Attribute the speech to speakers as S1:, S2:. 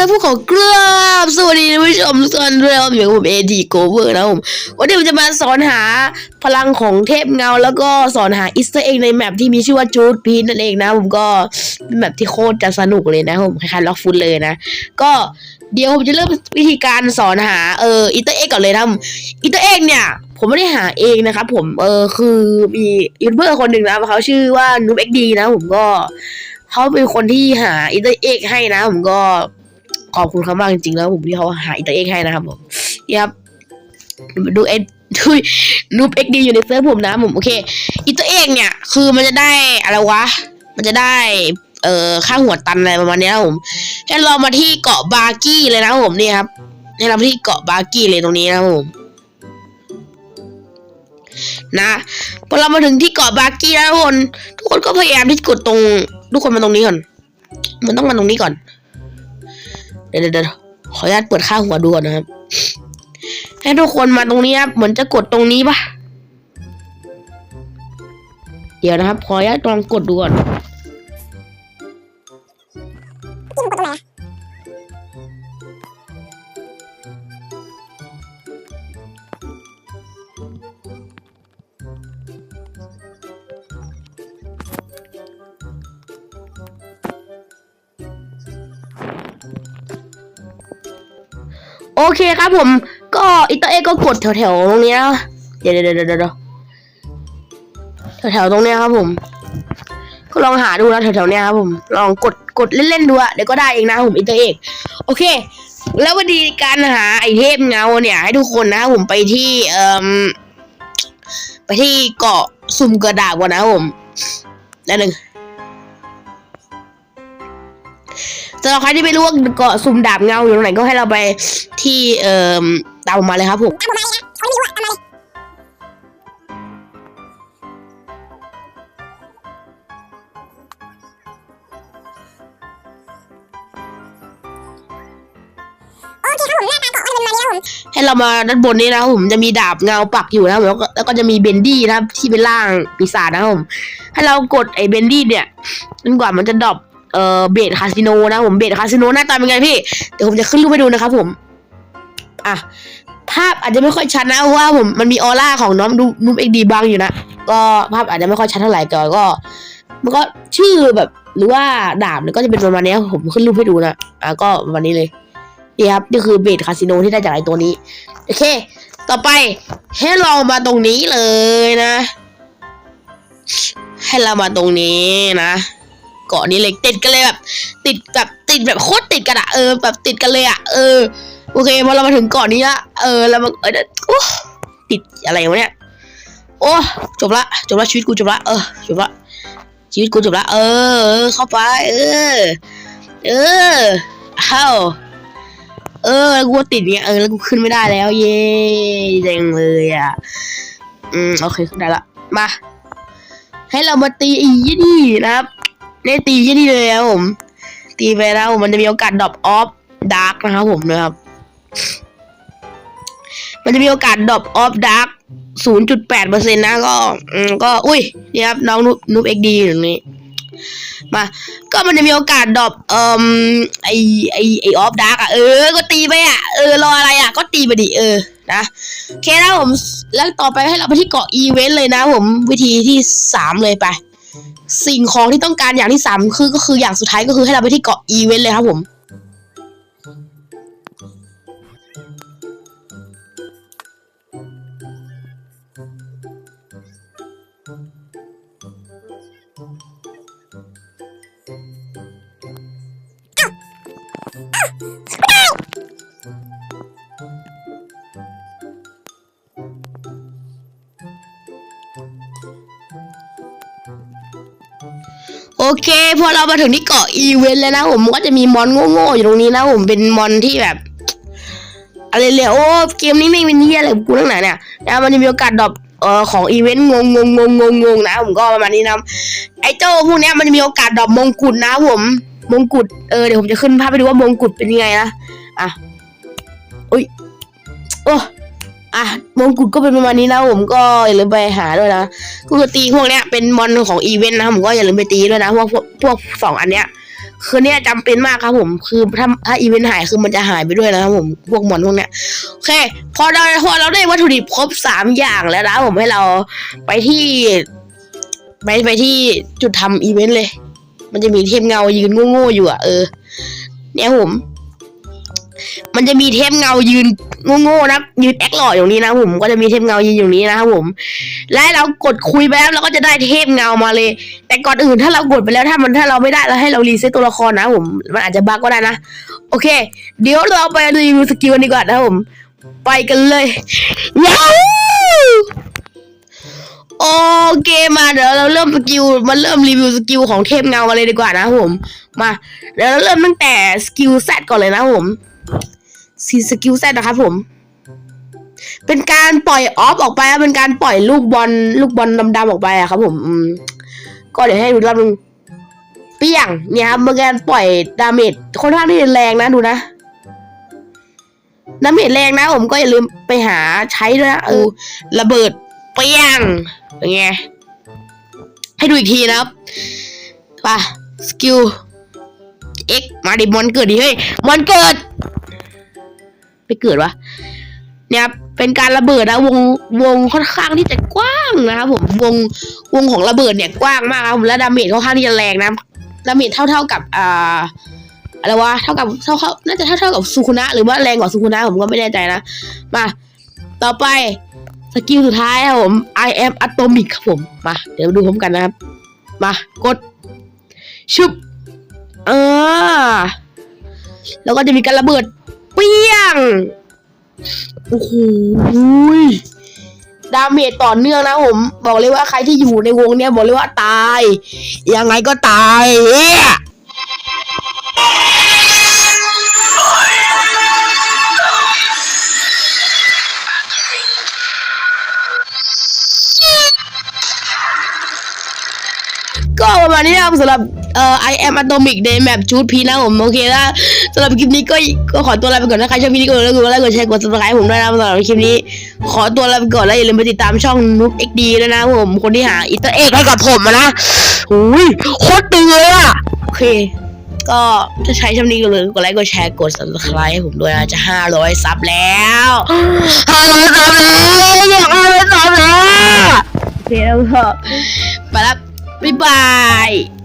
S1: ครับผู้ขอกราบสวัสดีท่านผู้ชมทุกท่านด้วยครับอยู่กับผมเอดีโกเวอร์นะผมวันนี้ผมจะมาสอนหาพลังของเทพเงา แล้วก็สอนหาอิสต์เอ็กในแมปที่มีชื่อว่าจูดพีนนั่นเองนะ ผมก็เป็นแมปที่โคตรจะสนุกเลยนะผมคล้ายๆล็อกฟุตเลยนะ ก็เดี๋ยวผมจะเริ่มวิธีการสอนหาเอออิสต์เอ็กก่อนเลยนะอิสต์เอ็กเนี่ยผมไม่ได้หาเองนะครับผมเออคือมียูทูบเบอร์คนหนึ่งนะเขาชื่อว่านูบเอ็กดีนะผมก็เขาเป็นคนที่หาอิสต์เอ็กให้นะ ผมก็ ขอบคุณเขามากจริงๆแล้วผมที่เขาหาอินเตอร์เอ็กให้นะครับผมนี่ครับดูเอ็ดดูนูบเอ็กดีอยู่ในเซิร์ฟผมนะผมโอเคอินเตอร์เอ็กเนี่ยคือมันจะได้อะไรวะ มันจะได้เอ่อค่าหัวตันอะไรประมาณนี้ยครับผมให้เรามาที่เกาะบาร์กี้เลยนะผมนี่ครับให้เรามาที่เกาะบาร์กี้เลยตรงนี้นะผมนะพอเรามาถึงที่เกาะบาร์กี้แล้วทุกคนทุกคนก็พยายามที่จะกดตรง ทุกคนมาตรงนี้ก่อนมันต้องมาตรงนี้ก่อน เดี๋ยวเดี๋ยวขออนุญาตเปิดค่าหัวดูก่อนนะครับ ให้ทุกคนมาตรงนี้ครับ เหมือนจะกดตรงนี้ปะเดี๋ยวนะครับ ขออนุญาตลองกดดูก่อน โอเคครับผม ก็อิตาเอกก็กดแถวๆตรงนี้นะเดี๋ยวเดี๋ยวเดี๋ยวแถวๆตรงเนี้ยครับผม ก็ลองหาดูนะแถวๆเนี้ยครับผม ลองกดกดเล่นๆดูอะเดี๋ยวก็ได้เองนะผมอิตาเอกโอเค แล้ววิธีการหาไอเทมเงาเนี่ย ให้ทุกคนนะผมไปที่เอ่อไปที่เกาะสุ่มกระดาษก่อนนะผมนั่นหนึ่ง สำหรับใครที่ไม่รู้ว่าเกาะซุ่มดาบเงาอยู่ตรงไหนก็ให้เราไปที่เอ่อตามผมมาเลยครับผมให้เรามาด้านบนนี้นะครับผมจะมีดาบเงาปักอยู่นะครับแล้วก็แล้วก็จะมีเบนดี้นะครับที่เป็นร่างปีศาจนะครับผมให้เรากดไอ้เบนดี้เนี่ยจนกว่ามันจะดรอป เอ่อเบดคาสิโนนะผมเบดคาสิโนหน้าตาเป็นไงพี่เดี๋ยวผมจะขึ้นรูปให้ดูนะครับผมอะภาพอาจจะไม่ค่อยชัดนะว่าผมมันมีออร่าของน้องนุ่มเอ็กดีบางอยู่นะก็ภาพอาจจะไม่ค่อยชัดเท่าไหร่แต่ก็ มันก็ชื่อแบบหรือว่าดาบเนี่ยก็จะเป็นประมาณนี้ผมขึ้นรูปให้ดูนะอะก็ประมาณนี้เลยนี่ครับนี่คือเบดคาสิโนที่ได้จากไอตัวนี้โอเค ต่อไปให้เรามาตรงนี้เลยนะ ให้เรามาตรงนี้นะ เกาะนี้เลยติดกันเลยแบบ ติดแบบติดแบบโคตรติดกันอะเออแบบติดกันเลยอะเออโอเคพอเรามาถึงเกาะนี้ละเออแล้วมันเออโอ้ติดอะไรวะเนี่ยโอ้จบละจบละชีวิตกูจบละเออจบละชีวิตกูจบละเออ เข้าไป เออ เออเข้าเออแล้วกูติดเนี่ยเออแล้วกูขึ้นไม่ได้แล้ว เย้เจ๋งเลยอะอืมโอเคขึ้นได้ละมาให้เรามาตีอียี่นี่นะครับ ได้ตียี่นี่เลยครับผม ตีไปแล้วมันจะมีโอกาสดรอปออฟดาร์กนะครับผมนะครับ มันจะมีโอกาสดรอปออฟดาร์กศูนย์จุดแปดเปอร์เซ็นต์นะก็ก็ อุ้ยนี่ครับน้องนุนุบเอ็กดีอยู่ตรงนี้มา ก็มันจะมีโอกาสดรอปเอ่อไอไอไอออฟดาร์กอะ เออ ก็ตีไปอะ เออ รออะไรอะ ก็ตีไปดิ เออ นะโอเคนะผม แล้วต่อไปให้เราไปที่เกาะอีเวนต์เลยนะผม วิธีที่สามเลยไป สิ่งของที่ต้องการอย่างที่สามคือก็คืออย่างสุดท้ายก็คือให้เราไปที่เกาะอีเวนต์เลยครับผมโอ เคพอเรามาถึงที่เกาะอีเวนต์แล้วนะผมก็จะมีมอนโง่ๆอยู่ตรงนี้นะผมเป็นมอนที่แบบอะไรเลยโอ้เกมนี้ไม่เป็นที่อะไรกูตั้งไหนเนี่ยนะมันจะมีโอกาสดรอปเอ่อของอีเวนต์งงงงงงงงนะผมก็ประมาณนี้นะไอเจ้าพวกเนี้ยมันจะมีโอกาสดรอปมงกุฎนะผมมงกุฎเออเดี๋ยวผมจะขึ้นภาพไปดูว่ามงกุฎเป็นยังไงนะอะอุ้ยโอ้ อะมงกุฎก็เป็นประมาณนี้นะผมก็อย่าลืมไปหาด้วยนะก็คือตีพวกเนี้ยเป็นมอนของอีเวนต์นะผมก็อย่าลืมไปตีด้วยนะพวกพวกพวกสองอันเนี้ยคือเนี่ยจำเป็นมากครับผมคือถ้าถ้าอีเวนต์หายคือมันจะหายไปด้วยนะครับผมพวกมอนพวกเนี้ยโอเค พอเราพอเราได้วัตถุดิบครบสามอย่างแล้วนะผมให้เราไปที่ไปไปที่จุดทำอีเวนต์เลย มันจะมีเทพเงายืนโง่ๆอยู่อะเออเนี่ยผม มันจะมีเทพเงายืนโง่ๆนะยืนแอคหล่ออย่างนี้นะผมก็จะมีเทพเงายืนอยู่นี้นะครับผม และเรากดคุยไปแล้วเราก็จะได้เทพเงามาเลย แต่ก่อนอื่นถ้าเรากดไปแล้วถ้ามันถ้าเราไม่ได้เราให้เรารีเซ็ตตัวละครนะผมมันอาจจะบั๊กก็ได้นะ โอเค เดี๋ยวเราไปรีวิวสกิลกันดีกว่านะผมไปกันเลยย้าวโอเคมาเดี๋ยวเราเริ่มสกิลมาเริ่มรีวิวสกิลของเทพเงามาเลยดีกว่านะผม มาเดี๋ยวเราเริ่มตั้งแต่สกิลแซดก่อนเลยนะผม ซีสกิลแซดนะครับผม เป็นการปล่อยออฟออกไปอะเป็นการปล่อยลูกบอลลูกบอลดำๆออกไปอะครับผมก็เดี๋ยวให้ดูรอบนึงเปี้ยงเนี่ยครับเป็นการปล่อยดาเมจค่อนข้างที่จะแรงนะดูนะดาเมจแรงนะผมก็อย่าลืมไปหาใช้ด้วยนะเออระเบิดเปี้ยงเป็นไงให้ดูอีกทีนะครับไป่ะสกิลเอ็กมาดิมอนเกิดดิเฮ้ยมอนเกิด ไปเกิดวะเนี่ยเป็นการระเบิดนะวงวงค่อนข้างที่จะกว้างนะครับผมวงวงของระเบิดเนี่ยกว้างมากครับผมและดาเมจค่อนข้างที่จะแรงนะดาเมจเท่าเท่าๆกับอ่าอะไรวะเท่ากับเท่าเท่าน่าจะเท่าเท่ากับซูคุนะหรือว่าแรงกว่าซูคุนะผมก็ไม่แน่ใจนะมาต่อไปสกิลสุดท้ายครับผม I am atomic ครับผมมาเดี๋ยวดูพร้อมกันนะครับ มากดชุบอ่าแล้วก็จะมีการระเบิดเปี้ย โอ้โหดาเมจต่อเนื่องนะผม บอกเลยว่าใครที่อยู่ในวงเนี้ยบอกเลยว่าตาย ยังไงก็ตายเอ้ยก็ประมาณนี้นะครับสำหรับ เอ่อ I am atomic ในแมปจูดพีนะผมโอเคแล้วสำหรับคลิปนี้ก็ก็ขอตัวลาไปก่อนนะใครชอบคลิปนี้ก็อย่าลืมกดไลค์กดแชร์กด subscribe ผมด้วยนะสำหรับคลิปนี้ ขอตัวลาไปก่อนแล้วอย่าลืมไปติดตามช่องนุ๊กเอ็กดีด้วยนะผมคนที่หาอิตเตอร์เอ็กให้กับผมอะนะอุ้ยโคตรตึงเลยอะโอเค ก็จะใช้ช่องนี้ก็เลยกดไลค์กดแชร์กด subscribe ให้ผมด้วยนะจะห้าร้อยซับแล้วห้าร้อยซับแล้วอยากห้าร้อยซับแล้วโอเคแล้วก็ไปแล้วบ๊ายบาย